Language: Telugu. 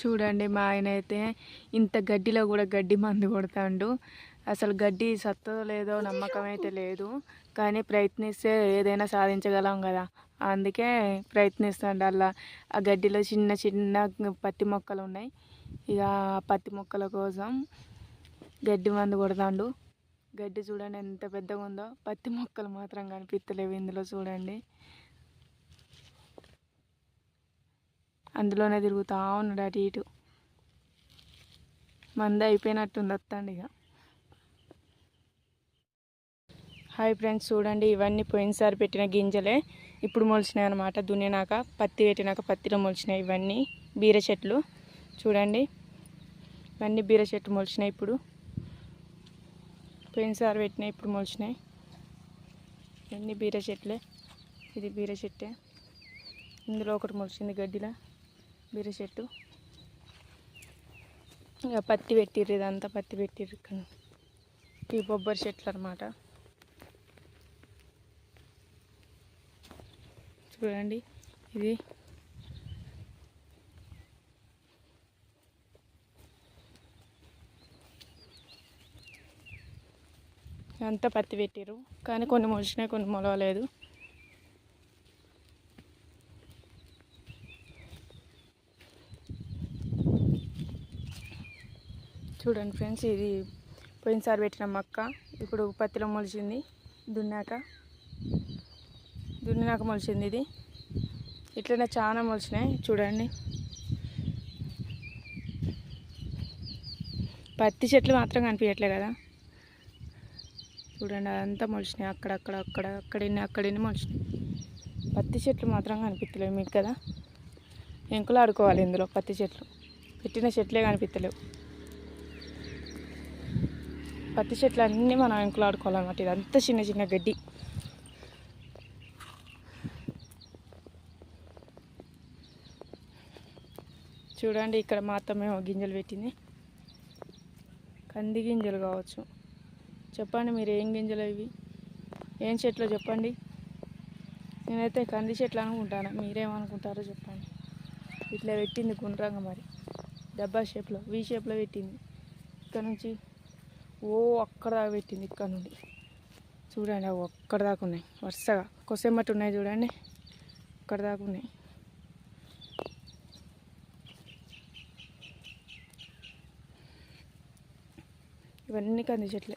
చూడండి మా ఆయన అయితే ఇంత గడ్డిలో కూడా గడ్డి మందు కొడతాడు. అసలు గడ్డి సత్తో లేదో నమ్మకం అయితే లేదు. కానీ ప్రయత్నిస్తే ఏదైనా సాధించగలం కదా. అందుకే ప్రయత్నిస్తాడు అలా. ఆ గడ్డిలో చిన్న చిన్న పత్తి మొక్కలు ఉన్నాయి. ఇక పత్తి మొక్కల కోసం గడ్డి మందు కొడతాడు. గడ్డి చూడండి ఎంత పెద్దగా ఉందో పత్తి మొక్కలు మాత్రం కనిపిస్తలేవు ఇందులో చూడండి. అందులోనే తిరుగుతూ ఉన్నాడు అటు ఇటు. మంద అయిపోయినట్టుంది వస్తాండి ఇక. హాయ్ ఫ్రెండ్స్ చూడండి ఇవన్నీ పోయినసారి పెట్టిన గింజలే. ఇప్పుడు మొలిచినాయి అనమాట దున్నినాక పత్తి పెట్టినాక పత్తిలో మొలిచినాయి ఇవన్నీ బీర చెట్లు. చూడండి ఇవన్నీ బీర చెట్లు మొలిచినాయి ఇప్పుడు. పోయినసారి పెట్టినాయి ఇప్పుడు మొలిచినాయి. ఇవన్నీ బీర చెట్లే. ఇది బీర చెట్టే. ఇందులో ఒకటి మొలిచింది గడ్డిలో. బీర చెట్టు. ఇక పత్తి పెట్టిర్రు ఇదంతా పత్తి పెట్టిర్రు ఇక్కడ. ఈ బొబ్బరి చెట్లు అనమాట చూడండి ఇది. అంతా పత్తి పెట్టిర్రు కానీ కొన్ని మొలిచినాయి కొన్ని మొలవలేదు. చూడండి ఫ్రెండ్స్ ఇది పోయినసారి పెట్టిన మొక్క. ఇప్పుడు పత్తిలో మొలిచింది దున్నాక. దున్నినాక మొలిచింది ఇది. ఇట్లనే చాలా మొలిచినాయి చూడండి. పత్తి చెట్లు మాత్రం కనిపించట్లే కదా. చూడండి అదంతా మొలిచినాయి. అక్కడక్కడ అక్కడ అక్కడిన్ని అక్కడిన్ని మొలిచినాయి. పత్తి చెట్లు మాత్రం కనిపించలేవు మీకు కదా. ఎంకులు ఆడుకోవాలి ఇందులో పత్తి చెట్లు. పెట్టిన చెట్లే కనిపించలేవు. పత్తి చెట్లు అన్నీ మనం ఎంకులు ఇదంతా చిన్న చిన్న గడ్డి. చూడండి ఇక్కడ మా అత్తమేమో గింజలు పెట్టింది. కంది గింజలు కావచ్చు. చెప్పండి మీరు ఏం గింజలు ఇవి? ఏం చెట్లు చెప్పండి? నేనైతే కంది చెట్లు అనుకుంటాను. మీరేమనుకుంటారో చెప్పండి. ఇట్లా పెట్టింది గుండ్రంగా మరి. డబ్బా షేప్లో వీ షేప్లో పెట్టింది. ఇక్కడ నుంచి ఓ అక్కడ దాకా పెట్టింది ఇక్కడ నుండి. చూడండి అవి అక్కడ దాకా ఉన్నాయి. వరుసగా. కొసెమ్మటి ఉన్నాయి చూడండి. అక్కడ దాకా ఉన్నాయి. ఇవన్నీ కంది చెట్లే